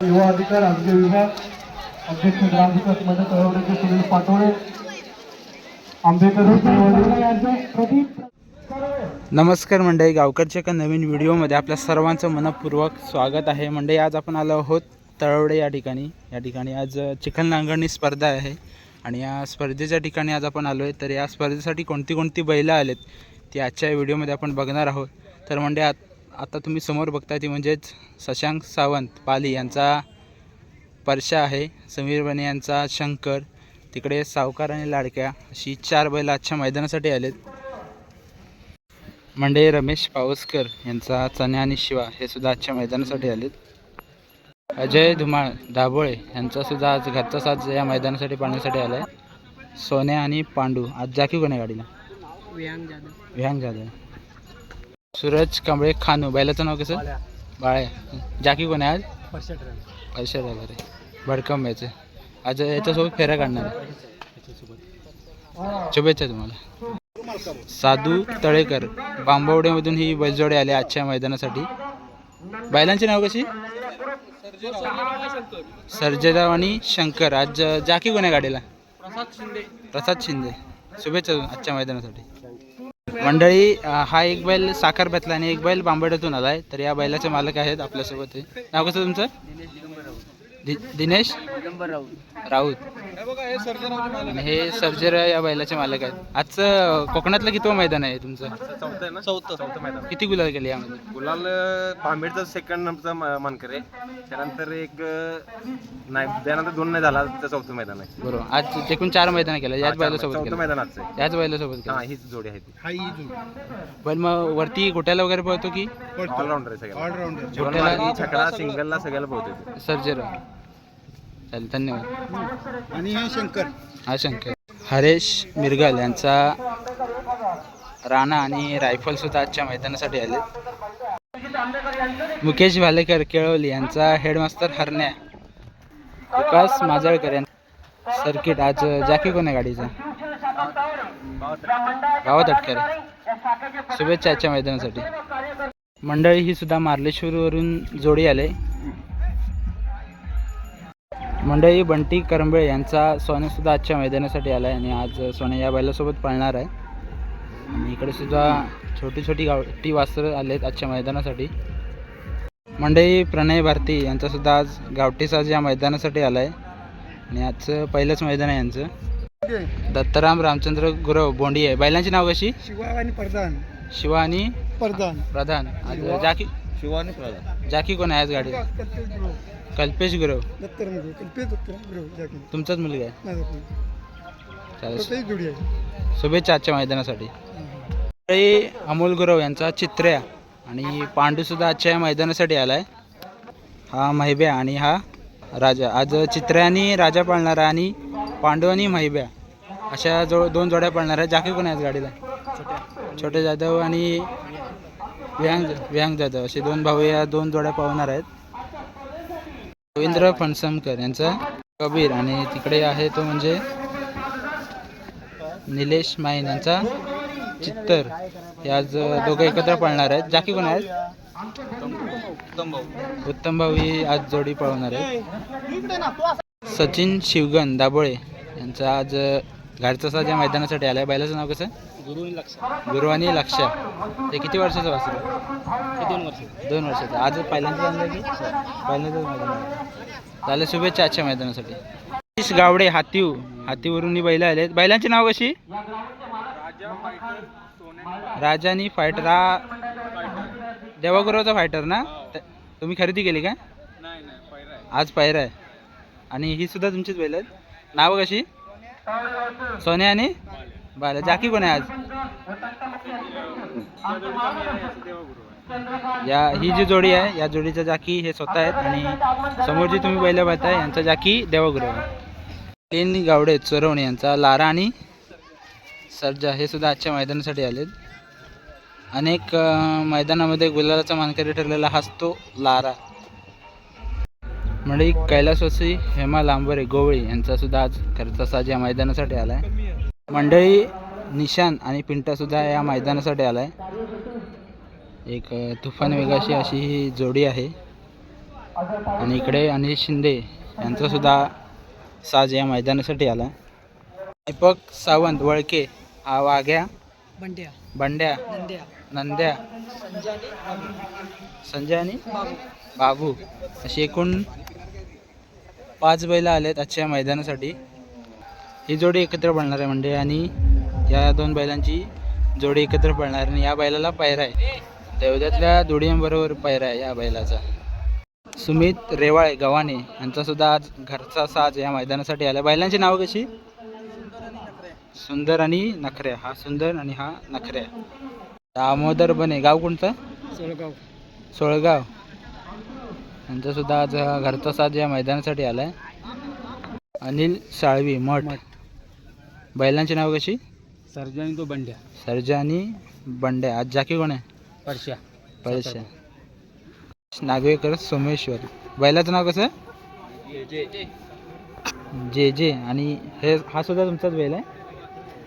युवा अधिकार आरोग्य विभाग अध्यक्ष ग्रामविकास मदत तळवडे सुनील पाटोळे आंबेकर नमस्कार मंडळी गावकरच्या एका नवीन व्हिडिओमध्ये आपल्या सर्वांचं मनपूर्वक स्वागत आहे. मंडळी आज आपण आलो आहोत तळवडे या ठिकाणी. या ठिकाणी आज चिखल नांगरणी स्पर्धा आहे आणि या स्पर्धेच्या ठिकाणी आज आपण आलो आहे तर या स्पर्धेसाठी कोणती कोणती बैलं आलेत ती आजच्या व्हिडिओमध्ये आपण बघणार आहोत. तर मंडळी आत आता तुम्ही समोर बघताय ती म्हणजेच शशांक सावंत पाली यांचा परशा आहे. समीर बने यांचा शंकर तिकडे सावकार आणि लाडक्या अशी चार बैलं आजच्या मैदानासाठी आलेत. मंडे रमेश पावसकर यांचा चण्या आणि शिवा हे सुद्धा आजच्या मैदानासाठी आलेत. अजय धुमाळ दाभोळे यांचा सुद्धा आज घरचा साज या मैदानासाठी पाहण्यासाठी आलाय. सोन्या आणि पांडू आज जाकी कोण्या गाडीला? विहांग जाधव. सूरज कांबळे खानू बैलाचं नाव कसं? बाळे जाकी कोण आहे आज? पैसे ड्रायव्हर आहे भडकम याचं. आज याच्यासोबत फेऱ्या काढणार आहे. शुभेच्छा तुम्हाला. साधू तळेकर बांबवडेमधून ही बैलजोडे आले आजच्या मैदानासाठी. बैलांची नाव कशी? सर्जेराव आणि शंकर. आज जाकी कोण्या गाडीला? प्रसाद शिंदे. शुभेच्छा आजच्या मैदानासाठी. मंडळी हा एक बैल साखरपेतला आणि एक बैल बांबड्यातून आलाय तर या बैलाचे मालक आहेत आपल्यासोबत हे. नाव कसं तुमचं दिनेश? राऊत. आणि हे सर्जर या बैलाचे मालक आहेत. आजचं कोकणातलं कितवं मैदान आहे तुमचं? चौथं आहे ना? चौथं. चौथं मैदान. किती गुलाल केले यामध्ये? गुलाल पांबेडचा सेकंड नंबरचा म- मानकर आहे. त्यानंतर एक अं, नाही त्यानंतर दोन नाही झाला तर चौथं मैदान आहे. बरोबर. आज एकूण चार मैदान केलं याच बैलासोबत चौथं केलं मैदान आजचं आहे. याच बैलासोबत हा केलं हीच जोडी आहे ती. पण मग वरती गोट्याला वगैरे पळतो की? ऑलराऊंडर आहे सगळ्याला. गोट्याला छोटा छकडा सिंगलला सगळ्याला पोहतो सर्जर चालेल धन्यवाद. आणि हे शंकर. हा शंकर. हरेश मिरगल यांचा राणा आणि रायफल सुद्धा आजच्या मैदानासाठी आले. मुकेश भालेकर केळवली यांचा हेडमास्टर हरण्या. विकास माजळकर यांचा सर्किट आज जाकी कोण आहे गाडीचा? गावात अटकर शुभेच्छा आजच्या मैदानासाठी. मंडळी ही सुद्धा मार्लेश्वरवरून जोडी आले. मंडळी बंटी करंबळे यांचा सोने सुद्धा आजच्या मैदानासाठी आला आहे आणि आज सोने या बैलासोबत पळणार आहे. आणि इकडे सुद्धा छोटी छोटी गावठी वासरं आले आहेत आजच्या मैदानासाठी. मंडळी प्रणय भारती यांचा सुद्धा आज गावठी साज या मैदानासाठी आला आहे आणि आजचं पहिलंच मैदान आहे यांचं. दत्ताराम रामचंद्र गुरव बोंडी आहे. बैलांची नाव कशी? शिवा आणि प्रधान. शिवा आणि प्रधान. प्रधान. आज जाकी शिवानी प्रधान. जाकी कोण आहे आज गाडी कल्पेश गुरव. दत्तर म्हणजे कल्पेश दत्तर गुरु जाकी तुमचाच मुलगा आहे. चालेल. जोडी आहे. शुभेच्छा आजच्या मैदानासाठी अमोल गुरव यांचा चित्र्या आणि पांडू सुद्धा आजच्या या मैदानासाठी आलाय. हा महिब्या आणि हा राजा. आज चित्र्या आणि राजा पाळणारा आणि पांडू आणि महिब्या अशा जो दोन जोड्या पाळणार आहे जाकी कोण आहेत गाडीला? छोटे जाधव आणि विहांग विहांग जाधव. असे दोन भाऊ या दोन जोड्या पावणार आहेत. रवींद्र फणसमकर यांचा कबीर आणि तिकडे आहे तो म्हणजे निलेश माईन यांचा चित्तर. हे आज दोघं एकत्र पळणार आहेत. जाकी कोण आहेत? उत्तम भाऊ ही आज जोडी पळवणार आहे सचिन शिवगन दाभोळे यांचा आज घरचा साज मैदानासाठी आलाय. बैलाचं नाव कसं? गुरु लक्ष. गुरु आणि लक्ष. ते किती वर्षाचं वासरू दोन वर्ष दोन वर्षाचं. आज पहिल्यांदा आणलं की? पहिल्यांदाच मैदान. झालं शुभेच्छा आजच्या मैदानासाठी. सतीश गावडे हातीव. हातीवरून ही बैल आले बैलांची नाव कशी? राजानी फायटर. हा देवागुरावचा फायटर ना? तुम्ही खरेदी केली का? आज पायरा आहे. आणि ही सुद्धा तुमचीच बैल आहेत. नाव कशी? सोन्या आणि? बरं जाकी कोण आहे आज? या ही जी जोडी आहे या जोडीचा जाकी हे स्वतः आहेत आणि समोर जी तुम्ही बैल पाहताय यांचा जाकी देवागुरु आहे. तीन गावडे चोरवणे यांचा लारा आणि सर्जा हे सुद्धा आजच्या मैदानासाठी आलेत. अनेक मैदानामध्ये गुलालाचा मानकरी ठरलेला हाच तो लारा. म्हणजे कैलासवासी हेमा लांबरे गोवळी यांचा सुद्धा आज खर्चा साज या मैदानासाठी आला आहे मंडळी निशान आणि पिंटा सुद्धा या मैदानासाठी आलाय. एक तुफान वेगाशी अशी ही जोडी आहे. आणि इकडे अनिल शिंदे यांचा सुद्धा साज या मैदानासाठी आला दीपक सावंत वळके हा वाघ्या बंड्या. बंड्या नंद्या. नंद्या. संजय आणि बाबू. अशी एकूण पाच बैल आलेत आजच्या मैदानासाठी. ही जोडी एकत्र पळणार आहे म्हणजे आणि या दोन बैलांची जोडी एकत्र पळणार आणि या बैलाला पायरा आहे. देवद्यातल्या जोडींबरोबर पायरा आहे या बैलाचा. सुमित रेवाळे गव्हाणे यांचा सुद्धा आज घरचा साज या मैदानासाठी आला. बैलांची नावं कशी? सुंदर आणि नखऱ्या हा सुंदर आणि हा नखऱ्या दामोदर बने. गाव कोणतं? सोळगाव. सोळगाव. यांचा सुद्धा आज हा घरचा साज या मैदानासाठी आलाय. अनिल साळवी मठ. बैलांची नाव कशी? सर्जन तो बंड्या. सर्जा आणि बंड्या. आज जाकी कोण आहे? परश्या. पळशा नागवेकर सोमेश्वर. बैलाचं नाव कसं? जे जे. आणि हे हा सुद्धा तुमचाच बैल आहे?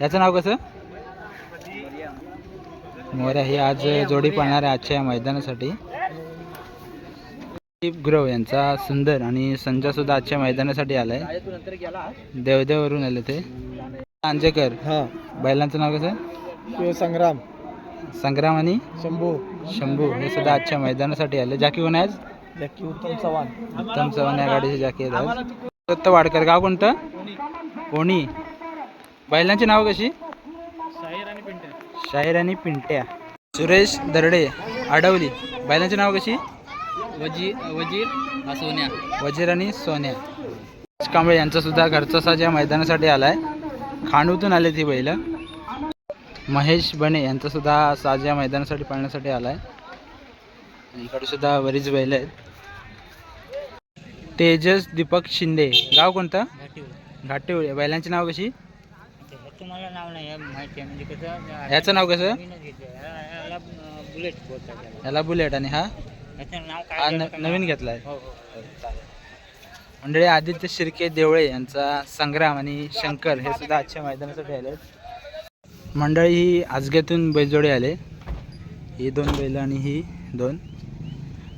याचं नाव कसं? मोऱ्या हे आज जोडी पाळणार आहे आजच्या या मैदानासाठी. ग्रोव यांचा सुंदर आणि संजय सुद्धा आजच्या मैदानासाठी आलाय. देवदेववरून आले ते. अंजेकर हा. बैलांचं नाव कसं? संग्राम. संग्राम आणि? शंभू. शंभू. हे सुद्धा आजच्या मैदानासाठी आले. जाकी कोण आहे आज? जॅकी उत्तम चव्हाण. उत्तम चव्हाण या गाडीचे जाकी आहेत आज. दत्त वाडकर गाव कोणतं? कोणी. बैलांची नाव कशी? शाहीर आणि पिंट्या. शाहीर आणि पिंट्या. सुरेश दरडे आडवली. बैलांची नाव कशी? वजीर वजीर हा सोन्या. वजीर आणि सोन्या. कांबळे यांचा सुद्धा घरचा साज या मैदानासाठी आलाय खांडूतून आले ती बैल. महेश बने यांचा सुद्धा साज या मैदानासाठी पाळण्यासाठी आलाय. इकडे सुद्धा बरीच बैल आहेत. तेजस दीपक शिंदे. गाव कोणतं? घाटेवळे. बैलांची नाव कशी? तुम्हाला नाव नाही माहिती आहे. म्हणजे कसं याचं नाव कसं? याला बुलेट याला बुलेट आणि हा? हा न- नवीन घेतलाय. हो हो मंडळी आदित्य शिर्के देवळे यांचा संग्राम आणि शंकर हे सुद्धा आजच्या मैदानासाठी आले मंडळी ही आजग्यातून बैलजोडे आले. ही दोन बैल आणि ही दोन.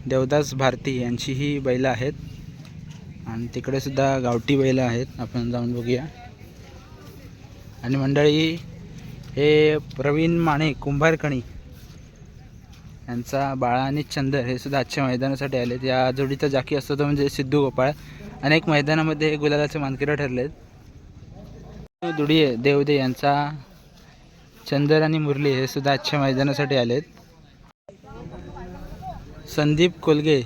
देवदास भारती यांची ही बैलं आहेत. आणि तिकडे सुद्धा गावठी बैलं आहेत. आपण जाऊन बघूया. आणि मंडळी हे प्रवीण माने कुंभारकणी यांचा बाळा आणि चंदर हे सुद्धा आजच्या मैदानासाठी आलेत. या जोडीचा जाकी असतो तो म्हणजे सिद्धू गोपाळ. अनेक मैदानामध्ये हे गुलालाचे मानकरी ठरलेत. दुडिये देवदे यांचा. चंदर आणि मुरली हे सुद्धा आजच्या मैदानासाठी आलेत. संदीप कोलगे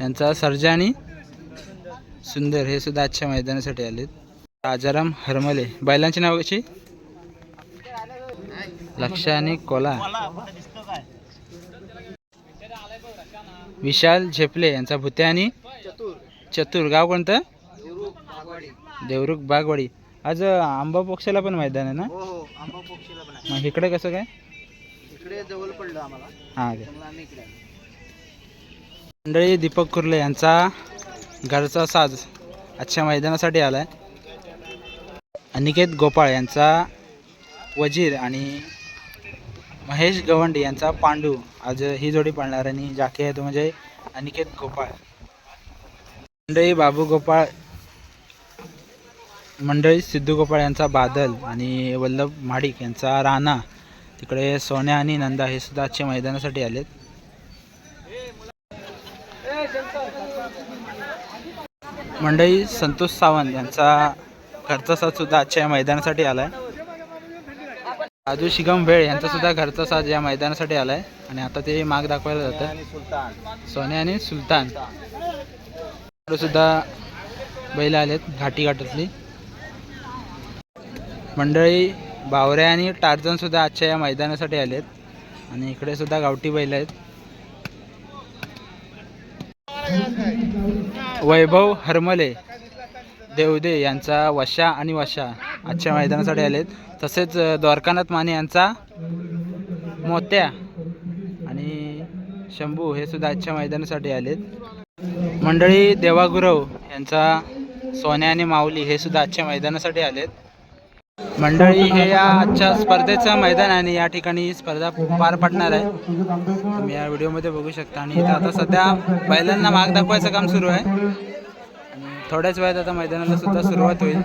यांचा सर्जा आणि सुंदर हे सुद्धा आजच्या मैदानासाठी आलेत. राजाराम हरमले. बैलांची नाव कशी? लक्ष आणि कोला. विशाल झेपले यांचा भुत्या आणि चतुर. गाव कोणतं? देवरुख बागवाडी. आज आंबा पोक्षाला पण मैदान आहे ना? हो हो मग इकडे कसं काय? इकडे जवळ पडलं आम्हाला. हां. मंडळी दीपक कुर्ले यांचा घरचा साज आजच्या मैदानासाठी आलाय. अनिकेत गोपाळ यांचा वजीर आणि महेश गवंडी यांचा पांडू. आज ही जोडी पाळणार आणि जाके आहे तो म्हणजे अनिकेत गोपाळ. मंडळी बाबू गोपाळ मंडळी सिद्धू गोपाळ यांचा बादल आणि वल्लभ महाडिक यांचा राणा. तिकडे सोन्या आणि नंदा हे सुद्धा आजच्या मैदानासाठी आलेत. मंडळी संतोष सावंत यांचा घरचा सुद्धा आजच्या मैदानासाठी आला आहे राजू शिगम भेळ यांचा सुद्धा घरचा साज या मैदानासाठी आलाय. आणि आता ते माग दाखवायला जातं सोने आणि सुलतान. सुद्धा बैल आलेत घाटी घाटातली. मंडळी बावऱ्या आणि टार्जन सुद्धा आजच्या या मैदानासाठी आलेत. आणि इकडे सुद्धा गावठी बैल आहेत. वैभव हरमले देवदे यांचा वशा आणि वशा आजच्या मैदानासाठी आलेत. तसेच द्वारकानाथ माने यांचा मोत्या आणि शंभू हे सुद्धा आजच्या मैदानासाठी आलेत. मंडळी देवागुरव यांचा सोन्या आणि माऊली हे सुद्धा आजच्या मैदानासाठी आलेत. मंडळी हे या आजच्या स्पर्धेचं मैदान आहे आणि या ठिकाणी स्पर्धा पार पडणार आहे. तुम्ही या व्हिडिओमध्ये बघू शकता आणि इथं आता सध्या बैलांना माग दाखवायचं काम सुरू आहे. थोड्याच वेळात आता मैदानाला सुद्धा सुरुवात होईल.